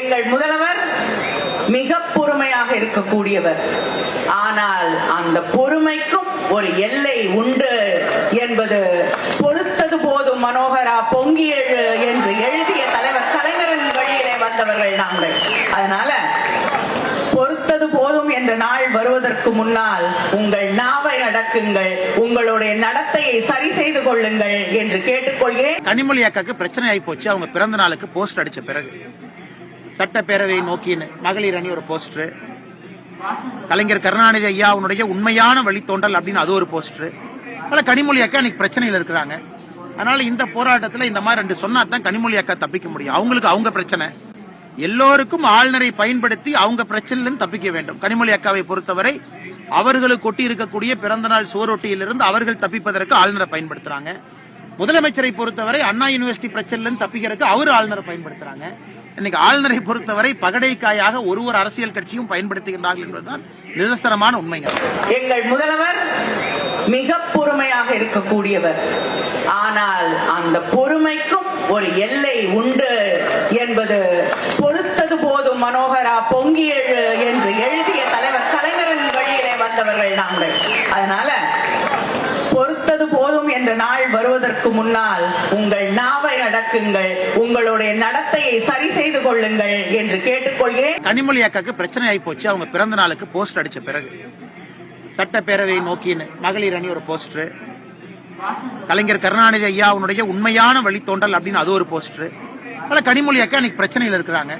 எங்கள் முதல்வர் மிக பொறுமையாக இருக்கக்கூடியவர். ஆனால் அந்த பொறுமைக்கும் ஒரு எல்லை உண்டு என்பது பொறுத்தது போதும் மனோகரா பொங்கி எழு என்று எழுதிய தலைவர் கலைஞரின் வழியிலே வந்தவர்கள் நாங்கள். அதனால பொறுத்தது போதும் என்ற நாள் வருவதற்கு முன்னால் உங்கள் நாவை அடக்குங்கள் உங்களுடைய நடத்தையை சரி செய்து கொள்ளுங்கள் என்று கேட்டுக்கொள்கிறேன். கனிமொழி அக்காக்கு பிரச்சனை ஆகி போச்சு. அவங்க பிறந்த நாளுக்கு போஸ்டர் அடிச்ச பிறகு. சட்டப்பேரவை நோக்கின்னு மகளிர் அணி ஒரு போஸ்டர் கலைஞர் கருணாநிதி ஐயா அவனுடைய உண்மையான வழித்தோன்றல் அப்படின்னு அது ஒரு போஸ்டர் ஆனால் கனிமொழி அக்கா இன்னைக்கு பிரச்சனையில் இருக்கிறாங்க. அதனால இந்த போராட்டத்தில் இந்த மாதிரி ரெண்டு சொன்னா தான் கனிமொழி அக்கா தப்பிக்க முடியும். அவங்களுக்கு அவங்க பிரச்சனை. எல்லோருக்கும் ஆளுநரை பயன்படுத்தி அவங்க பிரச்சனையிலிருந்து தப்பிக்க வேண்டும். கனிமொழி அக்காவை பொறுத்தவரை அவர்களுக்கு ஒட்டி இருக்கக்கூடிய பிறந்தநாள் சுவரொட்டியிலிருந்து அவர்கள் தப்பிப்பதற்கு ஆளுநரை பயன்படுத்துறாங்க. முதலமைச்சரை பொறுத்தவரை அண்ணா யூனிவர்சிட்டி பிரச்சனையிலிருந்து தப்பிக்கிறதுக்கு அவர் ஆளுநரை பயன்படுத்துறாங்க. இன்னைக்கு ஆளுநரை பொறுத்தவரை பகடைக்காயாக ஒரு ஒரு அரசியல் கட்சியும் பயன்படுத்துகின்றார்கள் என்பதுதான் நிதர்சனமான உண்மைகள் எங்கள் முதல்வர் மிக பொறுமையாக இருக்கக்கூடியவர். ஆனால் அந்த பொறுமைக்கும் ஒரு எல்லை உண்டு என்பது பொறுத்தது போதும் மனோகரா பொங்கி எழு என்று எழுதிய தலைவர் கலைஞரின் வழியிலே வந்தவர்கள் நாங்கள். அதனால போதும் என்ற நாள் வருவதற்கு முன்னால் உங்கள் நாவை அடக்குங்கள் உங்களுடைய நடத்தையை சரி செய்து கொள்ளுங்கள் என்று கேட்டுக்கொள்கிறேன். கனிமொழி அக்காக்கு பிரச்சனை ஆகி போச்சு. அவங்க பிறந்த நாளுக்கு போஸ்டர் அடிச்ச பிறகு. சட்டப்பேரவை நோக்கின்னு மகளிர் அணி ஒரு போஸ்டர் கலைஞர் கருணாநிதி ஐயா அவனுடைய உண்மையான வழித்தோன்றல் அப்படின்னு அது ஒரு போஸ்டர் ஆனால் கனிமொழி அக்கா இன்னைக்கு பிரச்சனையில் இருக்கிறாங்க.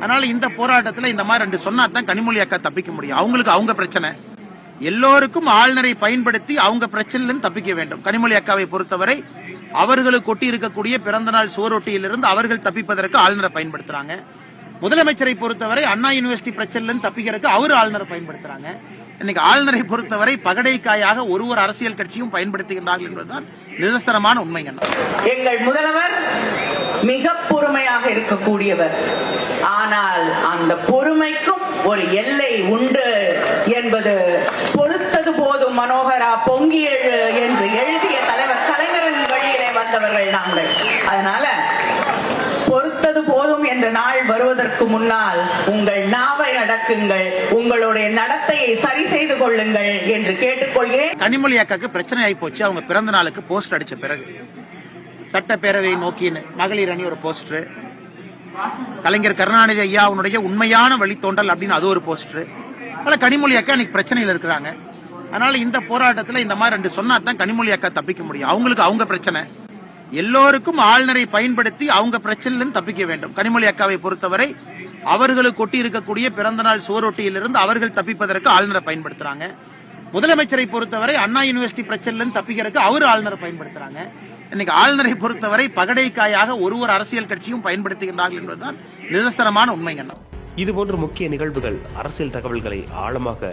அதனால இந்த போராட்டத்தில் இந்த மாதிரி ரெண்டு சொன்னா தான் கனிமொழி அக்கா தப்பிக்க முடியும். அவங்களுக்கு அவங்க பிரச்சனை. எல்லோருக்கும் ஆளுநரை பயன்படுத்தி அவங்க பிரச்சனையிலிருந்து தப்பிக்க வேண்டும். கனிமொழி அக்காவை பொறுத்தவரை அவர்களுக்கு ஒட்டி இருக்கக்கூடிய பிறந்தநாள் சுவரொட்டியிலிருந்து அவர்கள் தப்பிப்பதற்கு ஆளுநரை பயன்படுத்துறாங்க. முதலமைச்சரை பொறுத்தவரை அண்ணா யூனிவர்சிட்டி பிரச்சனையிலிருந்து தப்பிக்கிறதுக்கு அவர் ஆளுநரை பயன்படுத்துறாங்க. இன்னைக்கு ஆளுநரை பொறுத்தவரை பகடைக்காயாக ஒரு ஒரு அரசியல் கட்சியும் பயன்படுத்துகின்றார்கள் என்பதுதான் நிதர்சனமான உண்மை எங்கள் முதல்வர் மிக பொறுமையாக இருக்கக்கூடியவர். ஆனால் அந்த பொறுமைக்கும் ஒரு எல்லை உண்டு என்பது மனோகரா பொங்கி எழு என்று எழுதிய தலைவர் கலைஞரின் வழியிலே வந்தவர்கள் நாங்கள். அதனால பொறுத்தது போதும் என்ற நாள் வருவதற்கு முன்னால் உங்கள் நாவை அடக்குங்கள் உங்களுடைய நடத்தையை சரி செய்து கொள்ளுங்கள் என்று கேட்டுக்கொள்கிறேன். கனிமொழி அக்காக்கு பிரச்சனை ஆகி போச்சு. அவங்க பிறந்த நாளுக்கு போஸ்டர் அடிச்ச பிறகு. சட்டப்பேரவை நோக்கின்னு மகளிர் அணி ஒரு போஸ்டர். கலைஞர் கருணாநிதி ஐயா அவனுடைய உண்மையான வழித்தோன்றல் அப்படின்னு அது ஒரு போஸ்டர். ஆனால் கனிமொழி அக்கா இன்னைக்கு பிரச்சனையில் இருக்கிறாங்க. அதனால இந்த போராட்டத்தில் இந்த மாதிரி ரெண்டு சொன்னா தான் கனிமொழி அக்கா தப்பிக்க முடியும். அவங்களுக்கு அவங்க பிரச்சனை. எல்லோருக்கும் ஆளுநரை பயன்படுத்தி அவங்க பிரச்சனையிலிருந்து தப்பிக்க வேண்டும். கனிமொழி அக்காவை பொறுத்தவரை அவர்களுக்கு ஒட்டி இருக்கக்கூடிய பிறந்தநாள் சுவரொட்டியிலிருந்து அவர்கள் தப்பிப்பதற்கு ஆளுநரை பயன்படுத்துறாங்க. முதலமைச்சரை பொறுத்தவரை அண்ணா யூனிவர்சிட்டி பிரச்சனையிலிருந்து தப்பிக்கிறதுக்கு அவர் ஆளுநரை பயன்படுத்துறாங்க. இன்னைக்கு ஆளுநரை பொறுத்தவரை பகடைக்காயாக ஒரு ஒரு அரசியல் கட்சியும் பயன்படுத்துகின்றார்கள் என்பதுதான் நிதர்சனமான இது இதுபோன்ற முக்கிய நிகழ்வுகள் அரசியல் தகவல்களை ஆழமாக